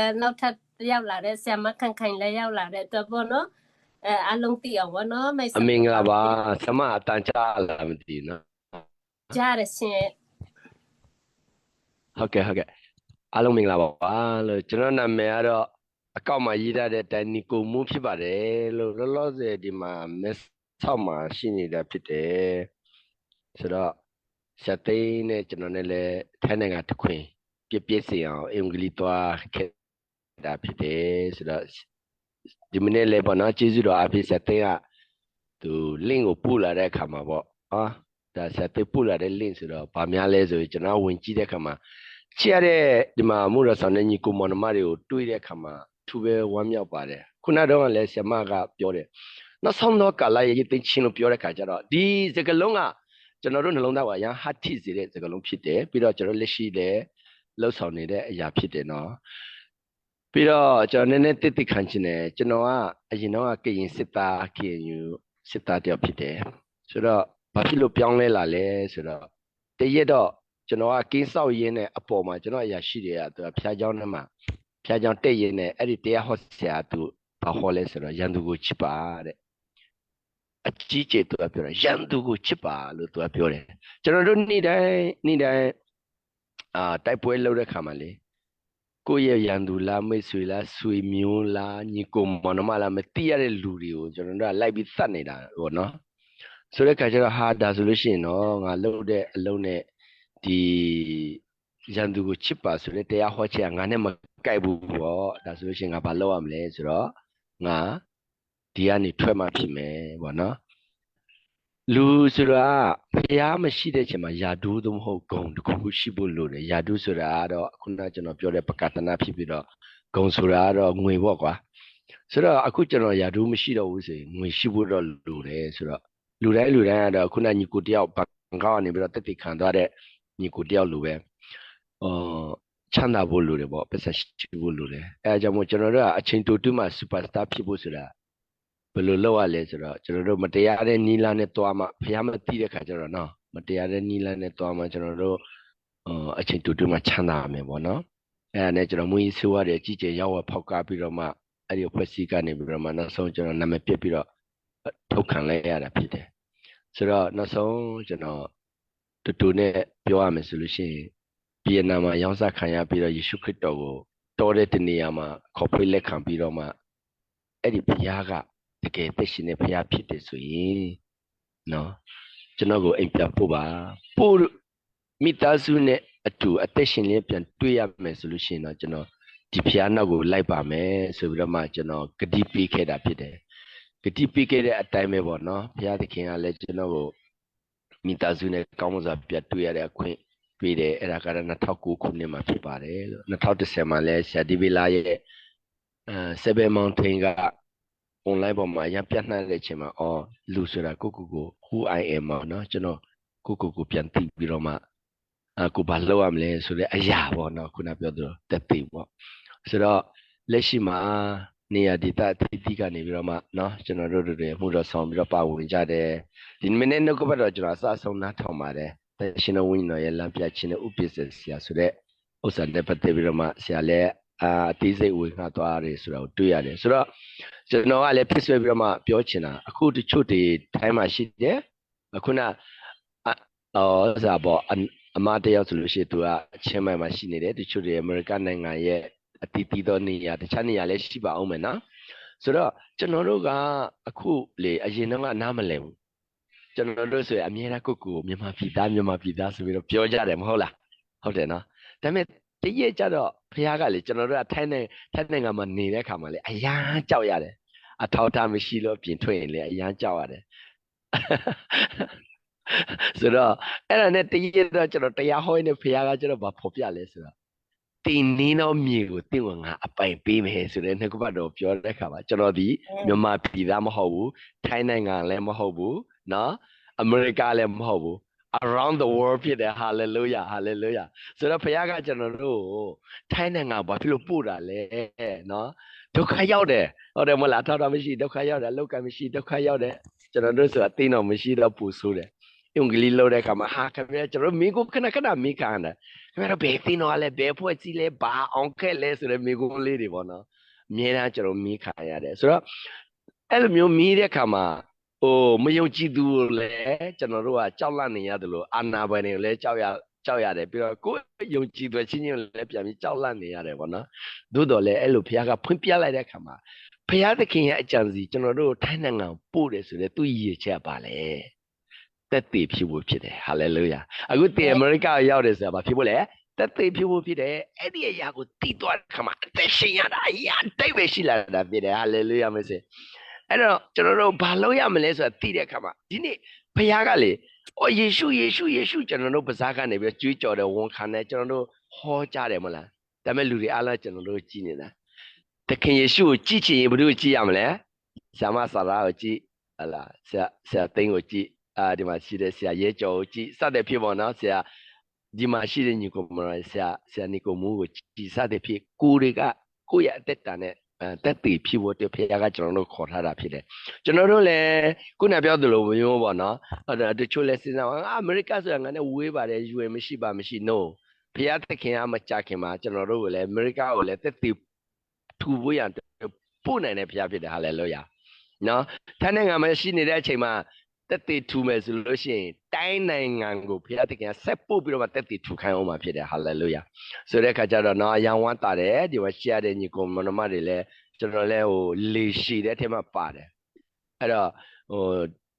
လည်းနောက်ထပ်ရောက်လာတဲ့ဆရာမခန့်ခိုင်လည်းရောက်လာတဲ့အတွက်ပေါ့နော်အဲအလုံးသိအောင်ပေါ့နော်မိတ်ဆွေအမင်္ဂလာပါဆမအတန်ချလာမသိဘူးနော်ကြားရရှင်ဟုတ်ကဲ့ဟုတ်ကဲ့အားလုံးမင်္ဂလာပါလို့ကျွန်တော်နာမည်ကတော့အကောက်မှာရေးထားတဲ့တိုင်နီကိုမူဖြစ်ပါတယ်လို့လောလောဆယ်ဒီမှာ mess ဆောက်မှာရှိနေတာဖြစ်တယ်ဆိုတော့ဆက်သိန်းနဲ့ကျွန်တော်နဲ့လည်းထိုင်းနိုင်ငံတစ်ခွင်ပြည့်ပြည့်စင်အောင်အင်္ဂလိပ်သွားခဲ့ တာဖြစ်တယ်ဆိုတော့ဒီမနေ့လည်းပေါ့နော်ကျေးဇူးတော်အဖြစ်ဆက်သိန်းကသူ link ကိုပို့လာတဲ့အခါမှာပေါ့အာဒါဆက်သိန်းပို့လာတဲ့ link ဆိုတော့ဗာများလဲဆိုရင်ကျွန်တော်ဝင်ကြည့်တဲ့အခါမှာချရတဲ့ဒီမှာမူရဆောင်တဲ့ညီကိုမောင်နှမတွေကိုတွေးတဲ့အခါမှာသူပဲဝမ်းမြောက်ပါတယ်ခုနတော့ကလည်းဆ iam ကပြောတယ်နောက်ဆုံးတော့ကာလာရေးသိန်းချင်းလို့ပြောတဲ့ခါကျတော့ဒီစကလုံးကကျွန်တော်တို့နှလုံးသားကရန်ဟတ်ထိစေတဲ့စကလုံးဖြစ်တယ်ပြီးတော့ကျွန်တော်လက်ရှိလည်းလှုပ်ဆောင်နေတဲ့အရာဖြစ်တယ်နော် ပြီးတော့ကျွန်တော်နည်းနည်းတိတ်တိတ်ခံချင်တယ်ကျွန်တော်ကအရင်တော့ကကရင်စစ်သား KNU စစ်သားတယောက်ဖြစ်တယ်ဆိုတော့ဘာဖြစ်လို့ပြောင်းလဲလာလဲဆိုတော့တရက်တော့ ကျွန်တော်ကကင်းဆောက်ရင်းနဲ့အပေါ်မှာကျွန်တော်အရာရှိတွေကသူကဖျားเจ้าနဲ့မှာဖျားเจ้าတက်ရင်းနဲ့အဲ့ဒီတရားဟောဆရာသူဘာဟောလဲဆိုတော့ရန်သူကိုချစ်ပါတဲ့အကြီးကျယ်သူကပြောတယ်ရန်သူကိုချစ်ပါလို့သူကပြောတယ်ကျွန်တော်တို့နေ့တိုင်းနေ့တိုင်းအာတိုက်ပွဲလုပ်တဲ့ခါမှာလေ ကိုယ့်ရဲ့ရန်သူလားမိတ်ဆွေလားဆွေမျိုးလားညီကိုမောင်နှမလားမသိရတဲ့လူတွေကိုကျွန်တော်တို့ကလိုက်ပြီးသတ်နေတာပေါ့နော်ဆိုတဲ့ခါကျတော့ဟာဒါဆိုလို့ရှိရင်တော့ငါလုပ်တဲ့အလုပ်နဲ့ဒီရန်သူကိုချစ်ပါဆိုတဲ့တရားဟောချက်ကငါနဲ့မကိုက်ဘူးပေါ့ဒါဆိုလို့ရှိရင်ငါဘာလုပ်ရမလဲဆိုတော့ငါဒီကနေထွက်မှဖြစ်မယ်ပေါ့နော် လူဆိုတာဖျားမရှိတဲ့ချိန်မှာယာဒူးသို့မဟုတ်ဂုံတစ်ခုခုရှိဖို့လိုတယ်ယာဒူးဆိုတာကတော့ခုနကကျွန်တော်ပြောတဲ့ပကတနာဖြစ်ပြီးတော့ဂုံဆိုတာကတော့ငွေပေါ့ကွာဆိုတော့အခုကျွန်တော်ယာဒူးမရှိတော့ဘူးဆိုရင်ငွေရှိဖို့တော့လိုတယ်ဆိုတော့လူတိုင်းလူတိုင်းကတော့ခုနညီကိုတယောက်ဘန်ကောက်ကနေပြီးတော့တက်တည်ခံသွားတဲ့ညီကိုတယောက်လိုပဲအော်ချမ်းသာဖို့လိုတယ်ပေါ့ပတ်သက်ရှိဖို့လိုတယ်အဲအကြောင်းမို့ကျွန်တော်တို့ကအချိန်တူတူမှစူပါစတာဖြစ်ဖို့ဆိုတာ ဘယ်လိုလုပ်ရလဲဆိုတော့ကျွန်တော်တို့မတရားတဲ့နီလာနဲ့တွားမှဖះမသိတဲ့ခါကျတော့နော်မတရားတဲ့နီလာနဲ့တွားမှကျွန်တော်တို့အော်အချိန်တူတူမှချမ်းသာမယ်ပေါ့နော်အဲဒါနဲ့ကျွန်တော်မူကြီးဆိုရတယ်ကြီးကျယ်ရောက်ဝဖောက်ကားပြီးတော့မှအဲ့ဒီဖွဲ့စည်းကနေပြီးတော့မှနောက်ဆုံးကျွန်တော်နာမည်ပြစ်ပြီးတော့ထုတ်ခံလိုက်ရတာဖြစ်တယ်ဆိုတော့နောက်ဆုံးကျွန်တော်တူတူနဲ့ပြောရမယ်ဆိုလို့ရှိရင်ဗီယက်နမ်မှာရောင်းစားခံရပြီးတော့ယေရှုခရစ်တော်ကိုတော်တဲ့တနေရာမှာခေါ်ဖွေးလက်ခံပြီးတော့မှအဲ့ဒီဘုရားက တကယ်သက်ရှင်တဲ့ဘုရားဖြစ်တယ်ဆိုရင်နော်ကျွန်တော်ကိုအိမ်ပြန်ပို့ပါပို့မိသားစုနဲ့အတူအသက်ရှင်လေးပြန်တွေ့ရမယ်ဆိုလို့ရှိရင်တော့ကျွန်တော်ဒီဘုရားနောက်ကိုလိုက်ပါမယ်ဆိုပြီးတော့မှကျွန်တော်ဂတိပေးခဲ့တာဖြစ်တယ်ဂတိပေးခဲ့တဲ့အတိုင်းပဲပေါ့နော်ဘုရားသခင်ကလည်းကျွန်တော်ကိုမိသားစုနဲ့ကောင်းမွန်စွာပြတ်တွေ့ရတဲ့အခွင့်ပေးတယ်အဲ့ဒါကတော့2009ခုနှစ်မှာဖြစ်ပါတယ်လို့2010မှာလဲဆရာဒီဗီလာရဲ့အဲ7 mountain က online ပေါ်မှာရပြတ်နှံ့တဲ့အချိန်မှာအော်လူဆိုတာကိုကိုကို who i am ပေါ့နော်ကျွန်တော်ကိုကိုကိုပြန်သိပြီးတော့မှအကိုဘာလုပ်ရမလဲဆိုတဲ့အရာပေါ့နော်ခုနပြောသလိုတက်သိပေါ့ဆိုတော့လက်ရှိမှာနေရာဒေသအသီးသီးကနေပြီးတော့မှเนาะကျွန်တော်တို့တွေမှုတော့ဆောင်ပြီးတော့ပါဝင်ကြတယ်ဒီမိနစ်နှုတ်ကပတ်တော့ကျွန်တော်အစဆုံးနားထောင်ပါတယ်တရှင်တော်ဝိညာဉ်တော်ရဲ့လမ်းပြခြင်းနဲ့ဥပ္ပစ္စဆရာဆိုတဲ့ဥစ္စာနဲ့ပတ်သက်ပြီးတော့မှဆရာလည်းအာအသေးစိတ်ဝေငှသွားရတယ်ဆိုတာကိုတွေ့ရတယ်ဆိုတော့ ကျွန်တော်ကလည်းဖြစ်ဆွဲပြီးတော့မှပြောချင်တာအခုတချို့တွေထိုင်းမှာရှိတယ်အခုနအော်စားပေါ့အမတယောက်ဆိုလို့ရှိရင်သူကအချင်းမိုင်မှာရှိနေတယ်တချို့တွေအမေရိကန်နိုင်ငံရဲ့အတီးတီးသောနေရာတခြားနေရာလည်းရှိပါအောင်မယ်နော်ဆိုတော့ကျွန်တော်တို့ကအခုလေအရင်တော့ကနားမလည်ဘူးကျွန်တော်တို့ဆိုရင်အမြဲတမ်းကိုကိုမြန်မာပြည်သားမြန်မာပြည်သားဆိုပြီးတော့ပြောကြတယ်မဟုတ်လားဟုတ်တယ်နော်ဒါပေမဲ့တရက်ကြတော့ဖះကလေကျွန်တော်တို့ကထိုင်းနေထိုင်းနိုင်ငံမှာနေတဲ့ခါမှာလေအရန်ကြောက်ရတယ် အထောက်ထားမရှိလို့ပြင်ထွက်ရင်လေအရန်ကြောက်ရတယ်ဆိုတော့အဲ့ဒါနဲ့တရက်တော့ကျွန်တော်တရားဟောနေဖះကကျွန်တော်ဘာဖော်ပြလဲဆိုတော့ တင်နင်းတော့မြေကိုတင့်ဝင်ငါအပိုင်ပေးမယ်ဆိုတဲ့နှုတ်ကပတ်တော်ပြောတဲ့အခါမှာကျွန်တော်ဒီမြန်မာပြည်သားမဟုတ်ဘူးထိုင်းနိုင်ငံလည်းမဟုတ်ဘူးเนาะအမေရိကလည်းမဟုတ်ဘူး around the world ဖြစ်တယ် hallelujah hallelujah ဆိုတော့ဘုရားကကျွန်တော်တို့ကိုထိုင်းနိုင်ငံဘာဖြစ်လို့ပို့တာလဲเนาะ ဒုက္ခရောက်တယ်ဟုတ်တယ်မဟုတ်လားထောက်တာမရှိဒုက္ခရောက်တယ်အလောက်ကမရှိဒုက္ခရောက်တယ်ကျွန်တော်တို့ဆိုတာသိတော့မရှိတော့ပူဆိုးတယ်အအင်္ဂလိပ်လို့တဲ့ခါမှာဟာခင်ဗျာကျွန်တော်မိကိုခဏခဏမိခံတယ်ခင်ဗျာတော့ဘယ်သိတော့လဲဘယ်ဖွဲ့စီလဲဘာအောင်ခက်လဲဆိုတဲ့မိကိုလေးတွေပေါ့နော်အများအားကျွန်တော်မိခံရတယ်ဆိုတော့အဲ့လိုမျိုးမိတဲ့ခါမှာဟိုမယုံကြည်သူကိုလည်းကျွန်တော်တို့ကကြောက်လန့်နေရတယ်လို့အာနာပိုင်တွေကိုလည်းကြောက်ရ ကြောက်ရတယ်ပြီးတော့ကိုယ်ယုံကြည်သူချင်းချင်းလည်းပြန်ပြီးကြောက်လန့်နေရတယ်ပေါ့နော်သို့တော်လည်းအဲ့လိုဘုရားကဖွင့်ပြလိုက်တဲ့ခါမှာဘုရားသခင်ရဲ့အကြံစီကျွန်တော်တို့ထိုင်းနိုင်ငံပို့တယ်ဆိုတဲ့သူ့ရည်ရချက်ပါလေတက်တည်ဖြစ်ဖို့ဖြစ်တယ်ဟာလေလုယာအခုတင်အမေရိကရောက်တယ်ဆိုတာဘာဖြစ်ဖို့လဲတက်တည်ဖြစ်ဖို့ဖြစ်တယ်အဲ့ဒီအရာကိုတည်သွားတဲ့ခါမှာအသက်ရှင်ရတာအရာတိတ်ပဲရှိလာတာဖြစ်တယ်ဟာလေလုယာမစေအဲ့တော့ကျွန်တော်တို့ဘာလုပ်ရမလဲဆိုတာတည်တဲ့ခါမှာဒီနေ့ ဘုရားကလေအော်ယေရှုယေရှုယေရှုကျွန်တော်တို့ပါးစားကနေပြီးကြွေးကြော်တယ်ဝန်ခံတယ်ကျွန်တော်တို့ဟောကြတယ်မလားဒါပေမဲ့လူတွေအားလုံးကျွန်တော်တို့ကြည်နေတာတခင်ယေရှုကိုကြည့်ချင်ရင်ဘယ်သူကိုကြည့်ရမလဲဆ iam ဆရာကိုကြည့်ဟလာဆရာဆရာသိန်းကိုကြည့်အာဒီမှာရှိတဲ့ဆရာရဲကျော်ကိုကြည့်စတဲ့ဖြစ်ပေါ့နော်ဆရာဒီမှာရှိတဲ့ညီကိုမရဆရာဆရာနီကိုမူကိုကြည့်စတဲ့ဖြစ်ကိုတွေကကိုယ့်ရဲ့အသက်တာနဲ့အဲ တက်တည်ဖြစ်ဖို့အတွက်ဖခင်ကကျွန်တော်တို့ခေါ်ထားတာဖြစ်တယ်ကျွန်တော်တို့လည်းခုနပြောသလိုမျိုးပေါ့နော်ဟုတ်တယ်တချို့လည်းစဉ်းစားအာအမေရိကဆိုတာငါနဲ့ဝေးပါတယ်ယူရင်မရှိပါမရှိ no ဖခင်သခင်ကမကြခင်မှာကျွန်တော်တို့ကိုလည်းအမေရိကကိုလည်းတက်တည်ထူဖို့ရန်ပို့နိုင်တဲ့ဖခင်ဖြစ်တယ်ဟာလေလုယာနော်ထိုင်းနိုင်ငံမှာရှိနေတဲ့အချိန်မှာ တက်တည်ထူမယ်ဆိုလို့ရှိရင်တိုင်းနိုင်ငံကိုဖခင်သခင်ကဆက်ပို့ပြီးတော့မှတက်တည်ထူခိုင်းအောင်မှာဖြစ်တယ်ဟာလေလုယာဆိုတဲ့အခါကျတော့နော်အယောင်ဝမ်းတာတယ်ဒီမှာရှေ့ရတဲ့ညီကောင်မနမတွေလည်းကျွန်တော်လည်းဟိုလေရှည်တဲ့အထက်မှာပါတယ်အဲ့တော့ဟို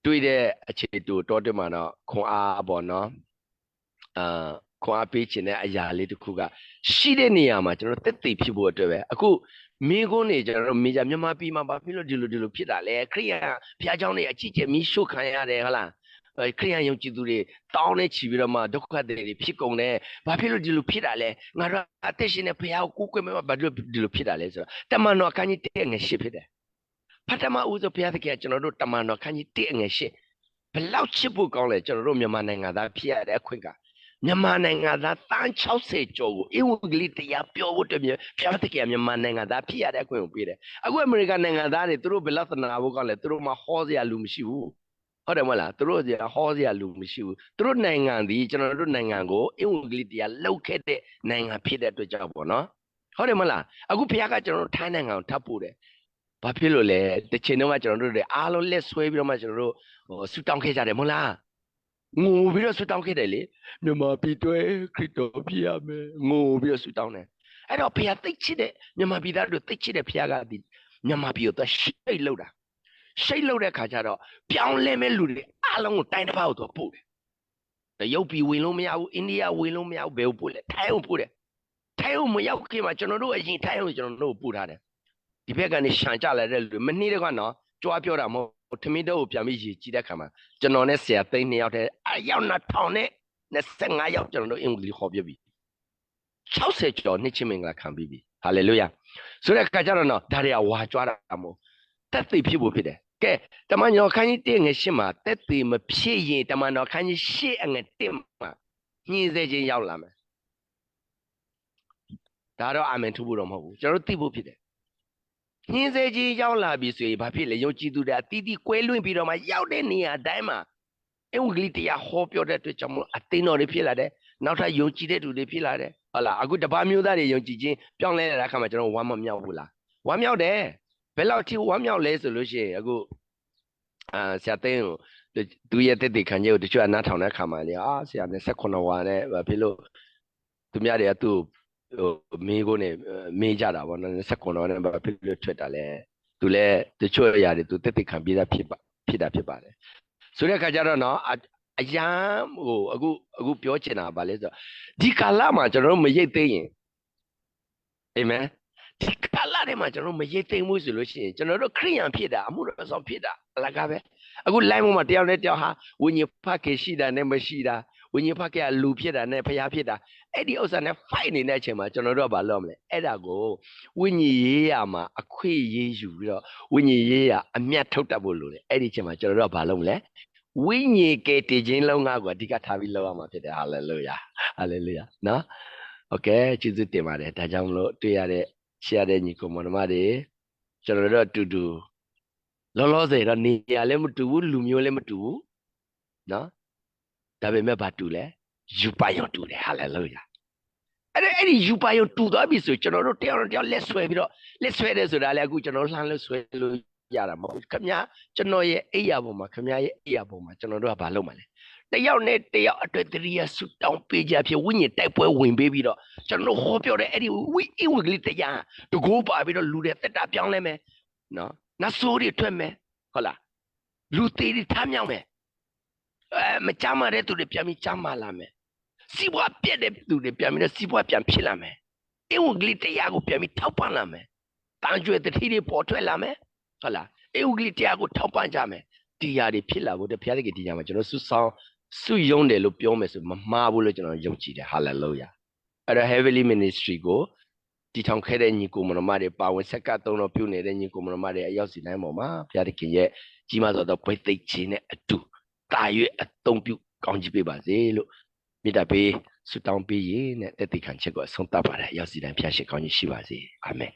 တွေးတဲ့အခြေတူတောတက်မှာတော့ခွန်အားပေါ့နော်အာခွန်အားပေးခြင်းတဲ့အရာလေးတစ်ခုကရှိတဲ့နေရာမှာကျွန်တော်တက်တည်ဖြစ်ဖို့အတွက်ပဲအခု မိကုန်းနေကျွန်တော်တို့မေဂျာမြန်မာပြည်မှာဘာဖြစ်လို့ဒီလိုဒီလိုဖြစ်တာလဲခရိယန်ဘုရားကျောင်းတွေအကြည့်ကျမိရှုခံရတယ်ဟုတ်လားအဲခရိယန်ယုံကြည်သူတွေတောင်းနေချီပြီးတော့မှဒုက္ခတွေတွေဖြစ်ကုန်တယ်ဘာဖြစ်လို့ဒီလိုဖြစ်တာလဲငါတို့အသက်ရှင်တဲ့ဘုရားကိုကိုးကွယ်မဲ့ဘာလို့ဒီလိုဖြစ်တာလဲဆိုတော့တမန်တော်အခန်းကြီး1ငယ်8ဖြစ်တယ်ပထမဦးဆုံးဘုရားသခင်ကကျွန်တော်တို့တမန်တော်အခန်းကြီး1ငယ်8ဘလောက်ချစ်ဖို့ကောင်းလဲကျွန်တော်တို့မြန်မာနိုင်ငံသားဖြစ်ရတဲ့အခွင့်က မြန်မာနိုင်ငံသားတန်း60ကျော်ကိုအင်္ဂလိပ်တရားပြောဖို့တည်းမြေဘုရားသခင်ကမြန်မာနိုင်ငံသားဖြစ်ရတဲ့အခွင့်ကိုပေးတယ်အခုအမေရိကန်နိုင်ငံသားတွေသူတို့ဘယ်လောက်သနာဖို့ကောင်းလဲသူတို့မှဟောစရာလူမရှိဘူးဟုတ်တယ်မဟုတ်လားသူတို့စရာဟောစရာလူမရှိဘူးသူတို့နိုင်ငံဒီကျွန်တော်တို့နိုင်ငံကိုအင်္ဂလိပ်တရားလောက်ခဲ့တဲ့နိုင်ငံဖြစ်တဲ့အတွက်ကြောင့်ပေါ့နော်ဟုတ်တယ်မဟုတ်လားအခုဘုရားကကျွန်တော်တို့ထိုင်းနိုင်ငံကိုထပ်ပို့တယ်ဘာဖြစ်လို့လဲတစ်ချိန်တော့မှကျွန်တော်တို့တွေအားလုံးလက်ဆွဲပြီးတော့မှကျွန်တော်တို့ဟိုဆူတောင်းခဲ့ကြတယ်မဟုတ်လား ငိုပြီးတော့ဆူတောင်းခဲ့တယ်လေမြန်မာပြည်တွဲခရစ်တော်ဖြစ်ရမယ်ငိုပြီးတော့ဆူတောင်းတယ်အဲ့တော့ဘုရားသိချစ်တဲ့မြန်မာပြည်သားတို့သိချစ်တဲ့ဘုရားကဒီမြန်မာပြည်ကိုသွားရှိတ်လောက်တာရှိတ်လောက်တဲ့ခါကျတော့ပြောင်းလဲမဲ့လူတွေအားလုံးကိုတိုင်းတစ်ဖက်ကိုသွားပို့တယ်တရုတ်ပြည်ဝင်လို့မရဘူးအိန္ဒိယဝင်လို့မရဘူးဘယ်ကိုပို့လဲထိုင်းကိုပို့တယ်ထိုင်းကိုမရောက်ခင်မှာကျွန်တော်တို့အရင်ထိုင်းကိုကျွန်တော်တို့ပို့ထားတယ်ဒီဘက်ကနေရှန်ကြလာတဲ့လူမနှိတဲ့ကတော့ ကြွားပြောတာမဟုတ်ထမင်းတော့ကိုပြန်ပြီးရည်ကြည့်တဲ့ခါမှာကျွန်တော်နဲ့ဆရာသိန်းနှစ်ယောက်တည်းအယောက်2000နဲ့25ယောက်ကျွန်တော်တို့အင်္ဂလိပ်ဟောပြပြီ60ကျော်နှစ်ချင်းမင်္ဂလာခံပြီးပြီဟာလေလုယာဆိုတဲ့အခါကျတော့နော်ဒါတွေကဝါကြွားတာမဟုတ်တက်သိဖြစ်ဖို့ဖြစ်တယ်ကဲတမန်တော်ခန်းကြီး1ငယ်8မှာတက်သိမဖြစ်ရင်တမန်တော်ခန်းကြီး8အငယ်1မှာညှင်းစေခြင်းရောက်လာမယ်ဒါတော့အာမင်ထူဖို့တော့မဟုတ်ဘူးကျွန်တော်တို့သိဖို့ဖြစ်တယ် ညှင်းစေခြင်းရောက်လာပြီဆိုရင်ဘာဖြစ်လဲယုံကြည်သူတွေအတီးတီးကွဲလွင့်ပြီးတော့မှရောက်တဲ့နေရာအတိုင်းမှာအင်္ဂလိပ်တရားဟောပြောတဲ့အတွက်ကြောင့်မို့အသိတော်တွေဖြစ်လာတယ်နောက်ထပ်ယုံကြည်တဲ့သူတွေဖြစ်လာတယ်ဟုတ်လားအခုတပါးမျိုးသားတွေယုံကြည်ခြင်းပြောင်းလဲလာတဲ့အခါမှာကျွန်တော်ဝမ်းမမြောက်ဘူးလားဝမ်းမြောက်တယ်ဘယ်လောက်ထိဝမ်းမြောက်လဲဆိုလို့ရှိရင်အခုအာဆရာသိန်းကိုသူရဲ့တက်တေခံချက်ကိုတချို့အနားထောင်တဲ့အခါမှာလေအာဆရာနဲ့16ဝါနဲ့ဘာဖြစ်လို့သူများတွေကသူ့ ဟိုမေးကိုနေမေးကြတာဗောနော်16ဝါနဲ့ဘာဖြစ်လို့ထွက်တာလဲသူလည်းတချို့အရာတွေသူတက်တေခံပြီးသားဖြစ်ပါဖြစ်တာဖြစ်ပါတယ်ဆိုတဲ့အခါကျတော့နော်အရန်ဟိုအခုအခုပြောချင်တာဗာလဲဆိုတော့ဒီကာလမှာကျွန်တော်တို့မရိတ်သိရင်အာမင်ဒီကာလထဲမှာကျွန်တော်တို့မရိတ်သိမ်းဘူးဆိုလို့ရှိရင်ကျွန်တော်တို့ခရိယံဖြစ်တာအမှုတော်ဆောင်ဖြစ်တာအလကားပဲအခု line မှာတယောက်နဲ့တယောက်ဟာဝိညာဉ်ဖတ်ခေရှိတာနဲ့မရှိတာ ဝိညာဉ်ဖတ်ခေကလူဖြစ်တာနဲ့ဖျားဖြစ်တာအဲ့ဒီဥစ္စာနဲ့ fight နေတဲ့အချိန်မှာကျွန်တော်တို့ကဘာလုပ်မလဲအဲ့ဒါကိုဝိညာဉ်ရေးရမှာအခွင့်ရေးယူပြီးတော့ဝိညာဉ်ရေးရအမျက်ထုတ်တတ်ဖို့လိုတယ်အဲ့ဒီအချိန်မှာကျွန်တော်တို့ကဘာလုပ်မလဲဝိညာဉ်ကယ်တည်ခြင်းလုံးကားကိုအဓိကထားပြီးလုပ်ရမှာဖြစ်တယ်ဟာလေလုယာဟာလေလုယာနော်โอเคကျေးဇူးတင်ပါတယ်ဒါကြောင့်မလို့တွေ့ရတဲ့ရှေ့ရတဲ့ညီကောင်မတော်မတွေကျွန်တော်တို့အတူတူလောလောဆယ်တော့နေရာလည်းမတူဘူးလူမျိုးလည်းမတူဘူးနော် ဒါပေမဲ့ဘာတူလဲယူပါယုံတူတယ်ဟာလေလုယာအဲ့ဒါအဲ့ဒီယူပါယုံတူသွားပြီဆိုကျွန်တော်တို့တယောက်တစ်ယောက်လက်ဆွဲပြီးတော့လက်ဆွဲတယ်ဆိုတာလေအခုကျွန်တော်လှမ်းလို့ဆွဲလို့ရတာမဟုတ်ဘူးခင်ဗျာကျွန်တော်ရဲ့အိယာပေါ်မှာခင်ဗျာရဲ့အိယာပေါ်မှာကျွန်တော်တို့ကဘာလုပ်မှာလဲတယောက်နဲ့တယောက်အတွက်တရိယာဆူတောင်းပေးကြဖြစ်ဝိညာဉ်တိုက်ပွဲဝင်ပေးပြီးတော့ကျွန်တော်ဟောပြောတဲ့အဲ့ဒီဝိအဝိကလေးတရားတကူပါပြီးတော့လူတွေတက်တာပြောင်းလဲမယ်နော်နတ်ဆိုးတွေထွက်မယ်ဟုတ်လားလူသေးတွေထားမြောက်မယ်အဲ မကြမ်းမတဲ့သူတွေပြန်ပြီးကြမ်းမလာမယ်စီးပွားပြက်တဲ့သူတွေပြန်ပြီးတော့စီးပွားပြန်ဖြစ်လာမယ်အဝိကလေးတရားကိုပြန်ပြီးထောက်ပံ့လာမယ်တန်ကျွေတတိတွေပေါ်ထွက်လာမယ်ဟုတ်လားအဝိကလေးတရားကိုထောက်ပံ့ကြမယ်တရားတွေဖြစ်လာဖို့တဘုရားသခင်တရားမှာကျွန်တော်ဆုဆောင်ဆုယုံတယ်လို့ပြောမယ်ဆိုမမှားဘူးလို့ကျွန်တော်ယုံကြည်တယ်ဟာလေလုယာအဲ့တော့ heavenly ministry ကိုတည်ထောင်ခဲ့တဲ့ညီကိုမတော်မတွေပါဝင်ဆက်ကသုံးတော်ပြုနေတဲ့ညီကိုမတော်မတွေအရောက်စီတိုင်းပေါ်မှာဘုရားသခင်ရဲ့ကြီးမားသောသောဘွေသိက်ခြင်းနဲ့အတူ တာ၍အသုံးပြုကောင်းချီးပေးပါစေလို့မေတ္တာပေးဆုတောင်းပေးရင်နဲ့တက်တည်ခံချက်ကိုအဆုံးသတ်ပါတယ်အရောက်စီတိုင်းဘုရားရှိခိုးကြီးရှိပါစေအာမင်